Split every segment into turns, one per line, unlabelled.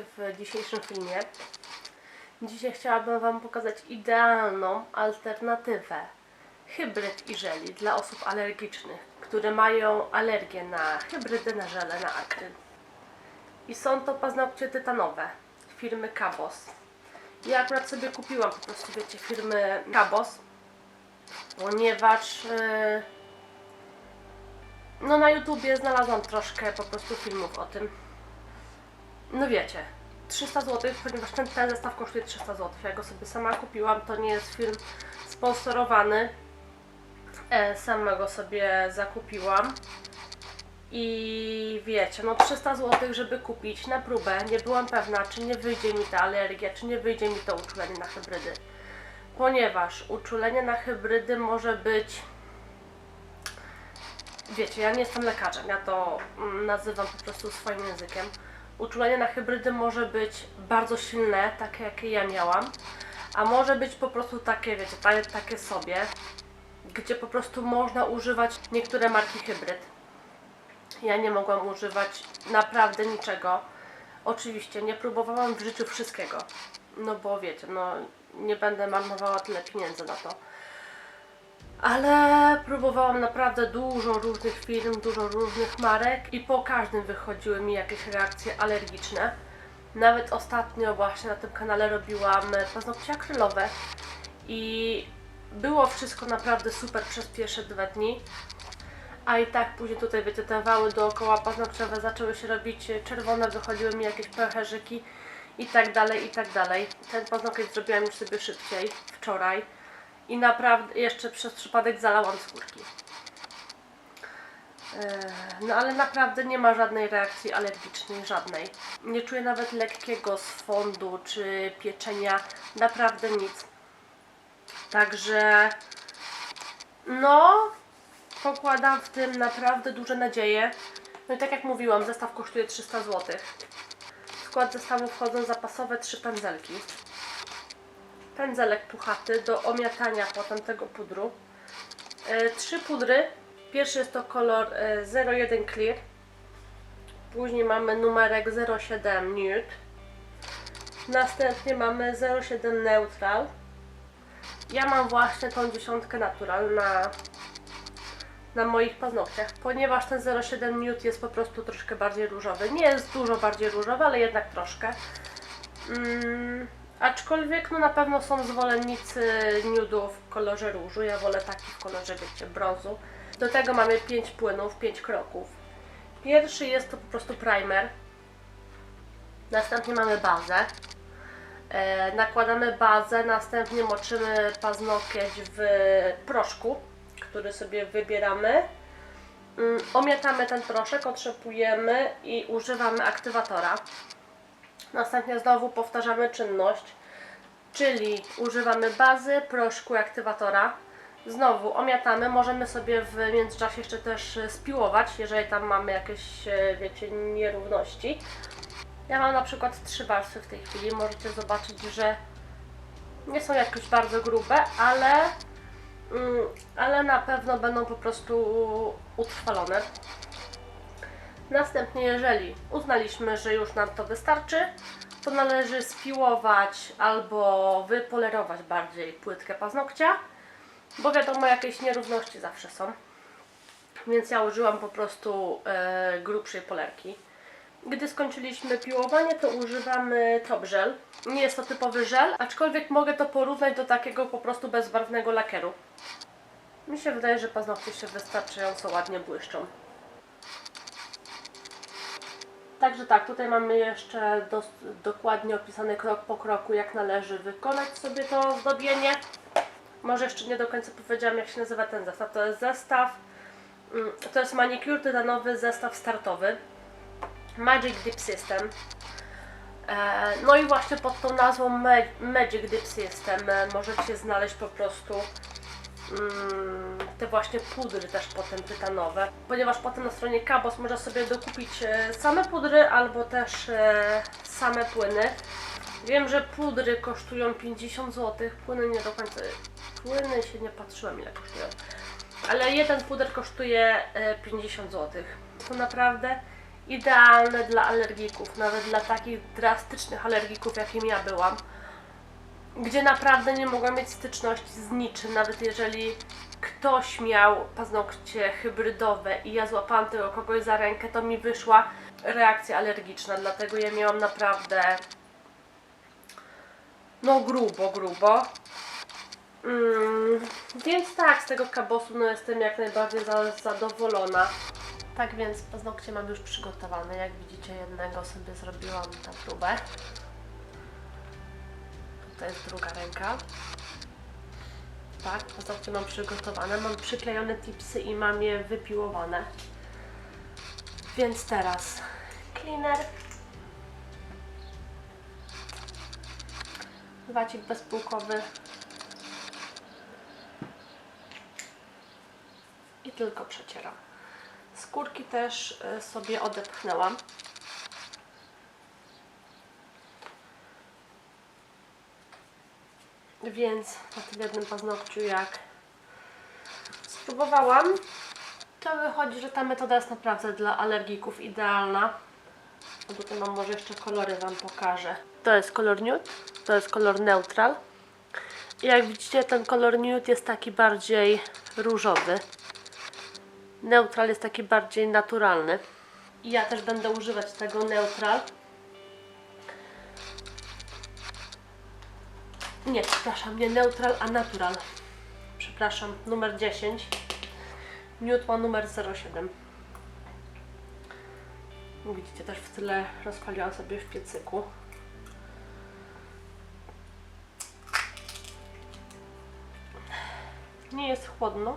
W dzisiejszym filmie. Dzisiaj chciałabym Wam pokazać idealną alternatywę hybryd i żeli dla osób alergicznych, które mają alergię na hybrydy, na żele, na akryl. I są to paznokcie tytanowe firmy Cabos. Ja akurat sobie kupiłam po prostu, wiecie, firmy Cabos, ponieważ yy, no na YouTubie znalazłam troszkę po prostu filmów o tym. No wiecie, 300 zł, ponieważ ten, ten zestaw kosztuje 300 zł. Ja go sobie sama kupiłam, to nie jest film sponsorowany. E, sama go sobie zakupiłam. I wiecie, no 300 zł, żeby kupić na próbę. Nie byłam pewna, czy nie wyjdzie mi ta alergia, czy nie wyjdzie mi to uczulenie na hybrydy. Ponieważ uczulenie na hybrydy może być wiecie, ja nie jestem lekarzem, ja to mm, nazywam po prostu swoim językiem. Uczulenie na hybrydy może być bardzo silne, takie jakie ja miałam, a może być po prostu takie, wiecie, takie, sobie, gdzie po prostu można używać niektóre marki hybryd. Ja nie mogłam używać naprawdę niczego. Oczywiście nie próbowałam w życiu wszystkiego, no bo wiecie, no nie będę marnowała tyle pieniędzy na to. Ale próbowałam naprawdę dużo różnych firm, dużo różnych marek i po każdym wychodziły mi jakieś reakcje alergiczne. Nawet ostatnio właśnie na tym kanale robiłam paznokcie akrylowe i było wszystko naprawdę super przez pierwsze dwa dni. A i tak później tutaj wiecie, te wały dookoła paznokciowe zaczęły się robić czerwone, wychodziły mi jakieś pęcherzyki i tak dalej, i tak dalej. Ten paznokieć zrobiłam już sobie szybciej, wczoraj i naprawdę jeszcze przez przypadek zalałam skórki. Eee, No ale naprawdę nie ma żadnej reakcji alergicznej, żadnej. Nie czuję nawet lekkiego sfondu czy pieczenia, naprawdę nic. Także no, pokładam w tym naprawdę duże nadzieje. No i tak jak mówiłam, zestaw kosztuje 300 zł. W skład zestawu wchodzą zapasowe trzy pędzelki pędzelek puchaty do omiatania potem tego pudru. E, trzy pudry. Pierwszy jest to kolor e, 01 Clear. Później mamy numerek 07 Nude. Następnie mamy 07 Neutral. Ja mam właśnie tą dziesiątkę Natural na, na moich paznokciach, ponieważ ten 07 Nude jest po prostu troszkę bardziej różowy. Nie jest dużo bardziej różowy, ale jednak troszkę. Mm, aczkolwiek no na pewno są zwolennicy nudów w kolorze różu. Ja wolę taki w kolorze, wiecie, brązu. Do tego mamy 5 płynów, 5 kroków. Pierwszy jest to po prostu primer. Następnie mamy bazę. E, nakładamy bazę, następnie moczymy paznokieć w proszku, który sobie wybieramy. Mm, Omiatamy ten proszek, otrzepujemy i używamy aktywatora. Następnie znowu powtarzamy czynność, czyli używamy bazy, proszku aktywatora. Znowu omiatamy, możemy sobie w międzyczasie jeszcze też e, spiłować, jeżeli tam mamy jakieś, e, wiecie, nierówności. Ja mam na przykład trzy warstwy w tej chwili, możecie zobaczyć, że nie są jakoś bardzo grube, ale, mm, ale na pewno będą po prostu utrwalone. Następnie, jeżeli uznaliśmy, że już nam to wystarczy, to należy spiłować albo wypolerować bardziej płytkę paznokcia, bo wiadomo, jakieś nierówności zawsze są. Więc ja użyłam po prostu e, grubszej polerki. Gdy skończyliśmy piłowanie, to używamy top żel. Nie jest to typowy żel, aczkolwiek mogę to porównać do takiego po prostu bezbarwnego lakieru. Mi się wydaje, że paznokcie się wystarczająco ładnie błyszczą. Także tak, tutaj mamy jeszcze dokładnie opisany krok po kroku, jak należy wykonać sobie to zdobienie. Może jeszcze nie do końca powiedziałam, jak się nazywa ten zestaw. To jest zestaw, mm, to jest manicure tytanowy zestaw startowy. Magic Dip System. E, No i właśnie pod tą nazwą Ma- Magic Dip System e, możecie znaleźć po prostu mm, te właśnie pudry też potem tytanowe, ponieważ potem na stronie Kabos można sobie dokupić e, same pudry albo też e, same płyny. Wiem, że pudry kosztują 50 zł, płyny nie do końca, płyny się nie patrzyłam ile kosztują, ale jeden puder kosztuje e, 50 zł. To naprawdę Idealne dla alergików, nawet dla takich drastycznych alergików, jakim ja byłam. Gdzie naprawdę nie mogłam mieć styczności z niczym, nawet jeżeli ktoś miał paznokcie hybrydowe i ja złapałam tego kogoś za rękę, to mi wyszła reakcja alergiczna, dlatego ja miałam naprawdę no grubo, grubo. Mm, więc tak, z tego kabosu no jestem jak najbardziej za, zadowolona. Tak więc paznokcie mam już przygotowane. Jak widzicie, jednego sobie zrobiłam na próbę. To jest druga ręka. Tak, paznokcie mam przygotowane. Mam przyklejone tipsy i mam je wypiłowane. Więc teraz cleaner. Wacik bezpółkowy. I tylko przecieram. Skórki też y, sobie odepchnęłam. Więc na tym jednym paznokciu jak spróbowałam, to wychodzi, że ta metoda jest naprawdę dla alergików idealna. A tutaj mam może jeszcze kolory Wam pokażę. To jest kolor nude, to jest kolor neutral. I jak widzicie ten kolor nude jest taki bardziej różowy. Neutral jest taki bardziej naturalny. I ja też będę używać tego neutral. Nie, przepraszam, nie neutral, a natural. Przepraszam, numer 10. Nude ma numer 07. Widzicie, też w tyle rozpaliłam sobie w piecyku. Nie jest chłodno,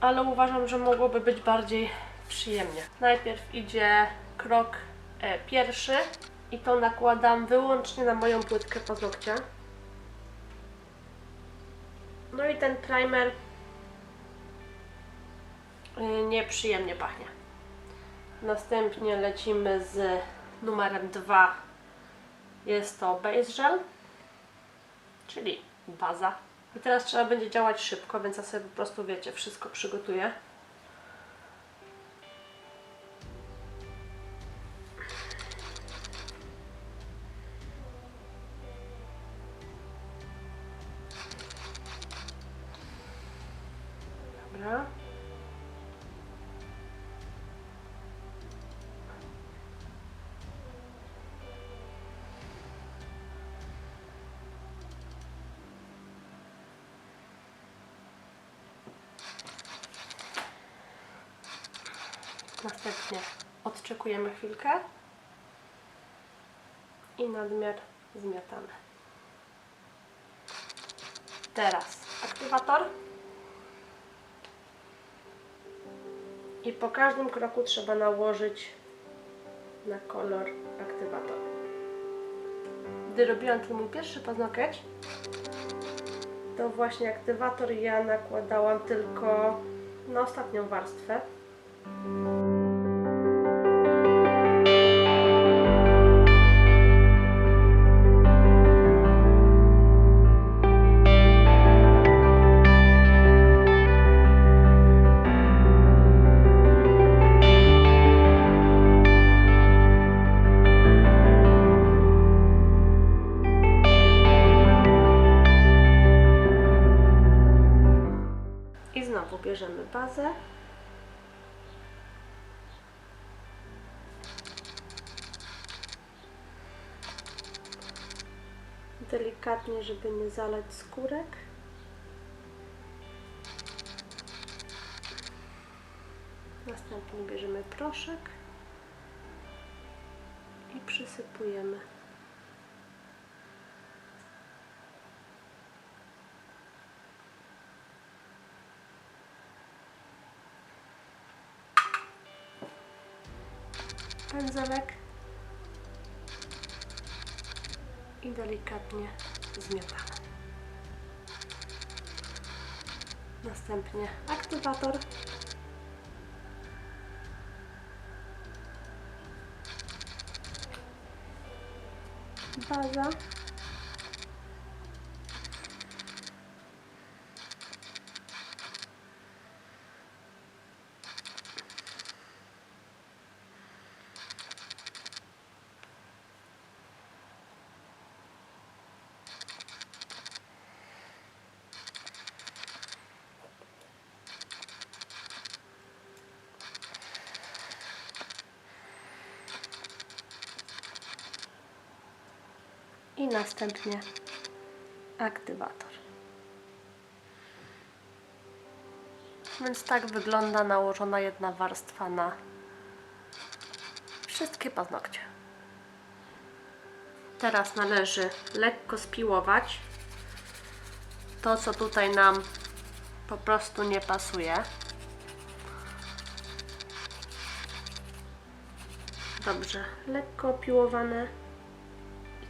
ale uważam, że mogłoby być bardziej przyjemnie. Najpierw idzie krok e, pierwszy i to nakładam wyłącznie na moją płytkę paznokcia. No i ten primer y, nieprzyjemnie pachnie. Następnie lecimy z numerem 2. Jest to base gel, czyli baza. I teraz trzeba będzie działać szybko, więc ja sobie po prostu, wiecie, wszystko przygotuję. Następnie odczekujemy chwilkę i nadmiar zmiatamy. Teraz aktywator. I po każdym kroku trzeba nałożyć na kolor aktywator. Gdy robiłam ten mój pierwszy paznokieć, to właśnie aktywator ja nakładałam tylko na ostatnią warstwę. Bazę. Delikatnie, żeby nie zalać skórek. Następnie bierzemy proszek i przysypujemy. Pędzelek i delikatnie zmiatamy. Następnie aktywator. Baza. Następnie aktywator. Więc tak wygląda nałożona jedna warstwa na wszystkie paznokcie. Teraz należy lekko spiłować to, co tutaj nam po prostu nie pasuje. Dobrze, lekko opiłowane.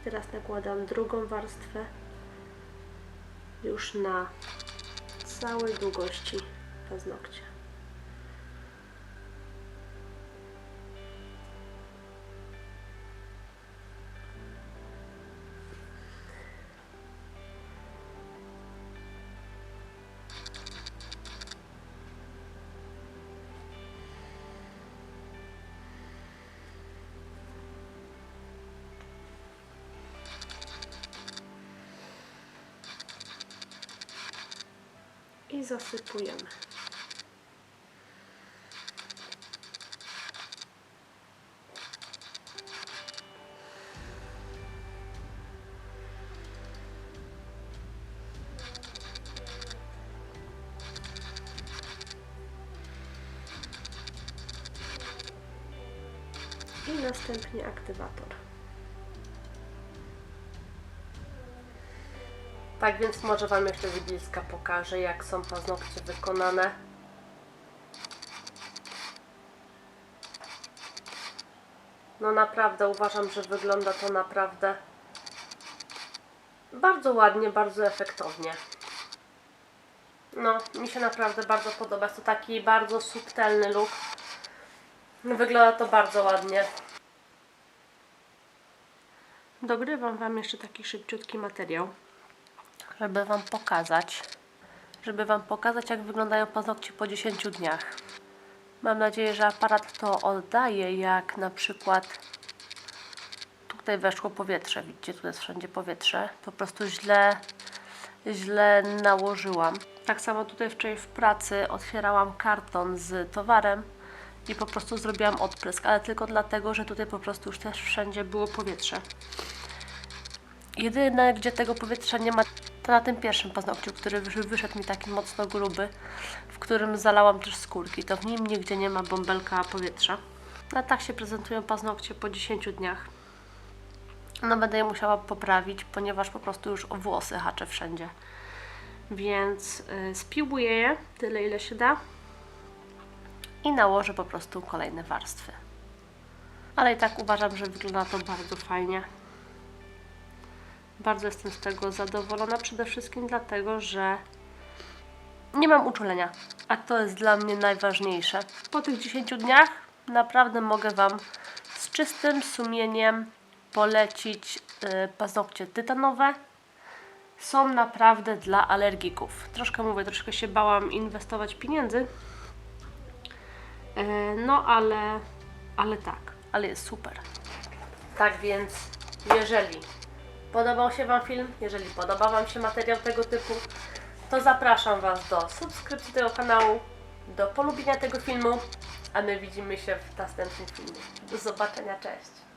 Teraz nakładam drugą warstwę już na całej długości paznokcia. I zasypujemy. I następnie aktywator. Tak więc może Wam jeszcze z bliska pokażę, jak są paznokcie wykonane. No naprawdę uważam, że wygląda to naprawdę bardzo ładnie, bardzo efektownie. No, mi się naprawdę bardzo podoba. Jest to taki bardzo subtelny look. Wygląda to bardzo ładnie. Dogrywam Wam jeszcze taki szybciutki materiał żeby Wam pokazać, żeby Wam pokazać, jak wyglądają paznokcie po 10 dniach. Mam nadzieję, że aparat to oddaje, jak na przykład tutaj weszło powietrze. Widzicie, tu jest wszędzie powietrze. Po prostu źle, źle nałożyłam. Tak samo tutaj wczoraj w pracy otwierałam karton z towarem i po prostu zrobiłam odprysk, ale tylko dlatego, że tutaj po prostu już też wszędzie było powietrze. Jedyne, gdzie tego powietrza nie ma, to na tym pierwszym paznokciu, który wysz- wyszedł mi taki mocno gruby, w którym zalałam też skórki. To w nim nigdzie nie ma bąbelka powietrza. No tak się prezentują paznokcie po 10 dniach. No będę je musiała poprawić, ponieważ po prostu już o włosy haczę wszędzie. Więc y, spiłuję je tyle, ile się da i nałożę po prostu kolejne warstwy. Ale i tak uważam, że wygląda to bardzo fajnie. Bardzo jestem z tego zadowolona, przede wszystkim dlatego, że nie mam uczulenia, a to jest dla mnie najważniejsze. Po tych 10 dniach naprawdę mogę Wam z czystym sumieniem polecić y, paznokcie tytanowe. Są naprawdę dla alergików. Troszkę mówię, troszkę się bałam inwestować pieniędzy, E, no ale, ale tak, ale jest super. Tak więc, jeżeli podobał się Wam film, jeżeli podoba Wam się materiał tego typu, to zapraszam Was do subskrypcji tego kanału, do polubienia tego filmu, a my widzimy się w następnym filmie. Do zobaczenia, cześć!